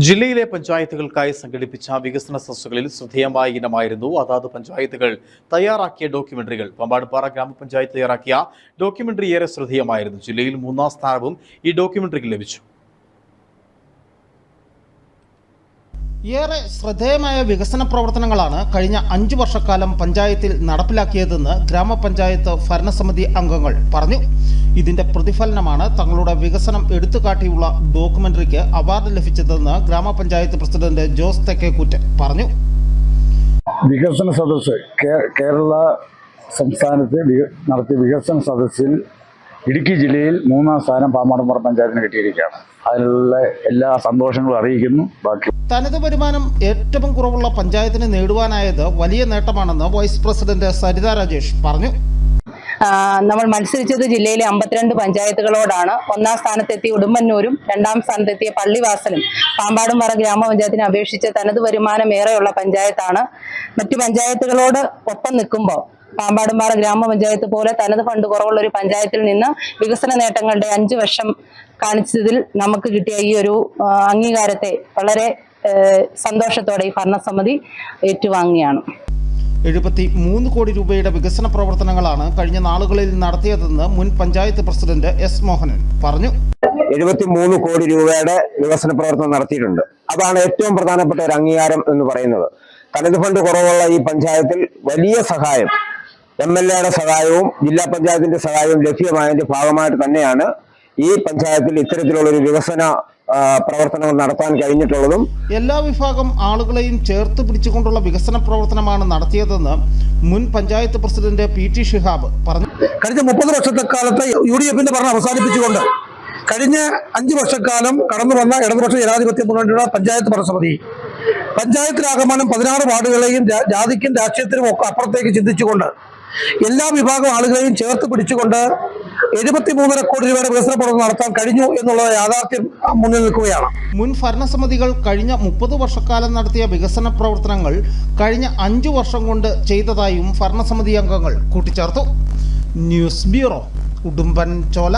ജില്ലയിലെ പഞ്ചായത്തുകൾക്കായി സംഘടിപ്പിച്ച വികസന സദസ്സുകളിൽ ശ്രദ്ധേയമായ ഇനമായിരുന്നു അതാത് പഞ്ചായത്തുകൾ. തയ്യാറാക്കിയ ഡോക്യുമെന്ററികൾ. പമ്പാടുപാറ ഗ്രാമപഞ്ചായത്ത് തയ്യാറാക്കിയ ഡോക്യുമെന്ററി ഏറെ ശ്രദ്ധേയമായിരുന്നു. ജില്ലയിൽ മൂന്നാം സ്ഥാനവും ഈ ഡോക്യുമെന്ററിക്ക് ലഭിച്ചു. ഏറെ ശ്രദ്ധേയമായ വികസന പ്രവർത്തനങ്ങളാണ് കഴിഞ്ഞ അഞ്ചു വർഷക്കാലം പഞ്ചായത്തിൽ നടപ്പിലാക്കിയതെന്ന് ഗ്രാമപഞ്ചായത്ത് ഭരണസമിതി അംഗങ്ങൾ പറഞ്ഞു. ഇതിന്റെ പ്രതിഫലനമാണ് തങ്ങളുടെ വികസനം എടുത്തുകാട്ടിയുള്ള ഡോക്യുമെന്ററിക്ക് അവാർഡ് ലഭിച്ചതെന്ന് ഗ്രാമപഞ്ചായത്ത് പ്രസിഡന്റ് ജോസ് തെക്കേക്കൂറ്റൻ പറഞ്ഞു. വികസന സദസ് കേരള സംസ്ഥാനത്ത് നടത്തിയ വികസന സദസ്സിൽ ഇടുക്കി ജില്ലയിൽ മൂന്നാം സ്ഥാനം പാമ്പാടുംപുറ പഞ്ചായത്തിന് കിട്ടിയിരിക്കുകയാണ്. അതിലുള്ള എല്ലാ സന്തോഷങ്ങളും അറിയിക്കുന്നു. ബാക്കി തനത് വരുമാനം ഏറ്റവും കുറവുള്ള പഞ്ചായത്തിന് നേടുവാനായത് വലിയ നേട്ടമാണെന്ന് വൈസ് പ്രസിഡന്റ് സരിത രാജേഷ് പറഞ്ഞു. നമ്മൾ മത്സരിച്ചത് ജില്ലയിലെ അമ്പത്തിരണ്ട് പഞ്ചായത്തുകളോടാണ്. ഒന്നാം സ്ഥാനത്തെത്തിയ ഉടുമ്പന്നൂരും രണ്ടാം സ്ഥാനത്തെത്തിയ പള്ളിവാസലും പാമ്പാടുംപാറ ഗ്രാമപഞ്ചായത്തിനെ അപേക്ഷിച്ച് തനത് വരുമാനം ഏറെയുള്ള പഞ്ചായത്താണ്. മറ്റു പഞ്ചായത്തുകളോട് ഒപ്പം നിൽക്കുമ്പോൾ പാമ്പാടുംപാറ ഗ്രാമപഞ്ചായത്ത് പോലെ തനത് ഫണ്ട് കുറവുള്ള ഒരു പഞ്ചായത്തിൽ നിന്ന് വികസന നേട്ടങ്ങളുടെ അഞ്ചു വർഷം കാണിച്ചതിൽ നമുക്ക് കിട്ടിയ ഈ ഒരു അംഗീകാരത്തെ വളരെ സന്തോഷത്തോടെ ഈ ഭരണസമിതി ഏറ്റുവാങ്ങിയാണ് എഴുപത്തി മൂന്ന് കോടി രൂപയുടെ വികസന പ്രവർത്തനങ്ങളാണ് കഴിഞ്ഞ നാളുകളിൽ നടത്തിയതെന്ന് മുൻ പഞ്ചായത്ത് പ്രസിഡന്റ് എസ് മോഹനൻ പറഞ്ഞു. എഴുപത്തി മൂന്ന് കോടി രൂപയുടെ വികസന പ്രവർത്തനം നടത്തിയിട്ടുണ്ട്. അതാണ് ഏറ്റവും പ്രധാനപ്പെട്ട ഒരു അംഗീകാരം എന്ന് പറയുന്നത്. തനത് ഫണ്ട് കുറവുള്ള ഈ പഞ്ചായത്തിൽ വലിയ സഹായം എം എൽ എയുടെ സഹായവും ജില്ലാ പഞ്ചായത്തിന്റെ സഹായവും ലഭ്യമായതിന്റെ ഭാഗമായിട്ട് തന്നെയാണ് ഈ പഞ്ചായത്തിൽ ഇത്തരത്തിലുള്ള ഒരു വികസന പ്രവർത്തനങ്ങൾ നടത്താൻ കഴിഞ്ഞിട്ടുള്ളതും എല്ലാ വിഭാഗം ആളുകളെയും ചേർത്ത് പിടിച്ചുകൊണ്ടുള്ള വികസന പ്രവർത്തനമാണ് നടത്തിയതെന്ന് മുൻ panchayat president P T Shihab പറഞ്ഞു. കഴിഞ്ഞ മുപ്പത് വർഷത്തെ കാലത്ത് യു ഡി എഫിന്റെ ഭരണം അവസാനിപ്പിച്ചുകൊണ്ട് കഴിഞ്ഞ അഞ്ച് വർഷക്കാലം കടന്നു വന്ന ഇടതുപക്ഷ ജനാധിപത്യ മുന്നണിയുടെ പഞ്ചായത്ത് ഭരണസമിതി. പഞ്ചായത്തിലാകമാനം പതിനാറ് വാർഡുകളെയും ജാതിക്കും രാഷ്ട്രീയത്തിനും ഒക്കെ അപ്പുറത്തേക്ക് ചിന്തിച്ചുകൊണ്ട് എല്ലാ വിഭാഗം ആളുകളെയും ചേർത്ത് പിടിച്ചുകൊണ്ട് എഴുപത്തി മൂന്നര കോടി രൂപയുടെ വികസന പ്രവർത്തനം നടത്താൻ കഴിഞ്ഞു എന്നുള്ള യാഥാർത്ഥ്യം മുന്നിൽ നിൽക്കുകയാണ്. മുൻ ഭരണസമിതികൾ കഴിഞ്ഞ മുപ്പത് വർഷക്കാലം നടത്തിയ വികസന പ്രവർത്തനങ്ങൾ കഴിഞ്ഞ അഞ്ചു വർഷം കൊണ്ട് ചെയ്തതായും ഭരണസമിതി അംഗങ്ങൾ കൂട്ടിച്ചേർത്തു. News bureau Udumbanchola.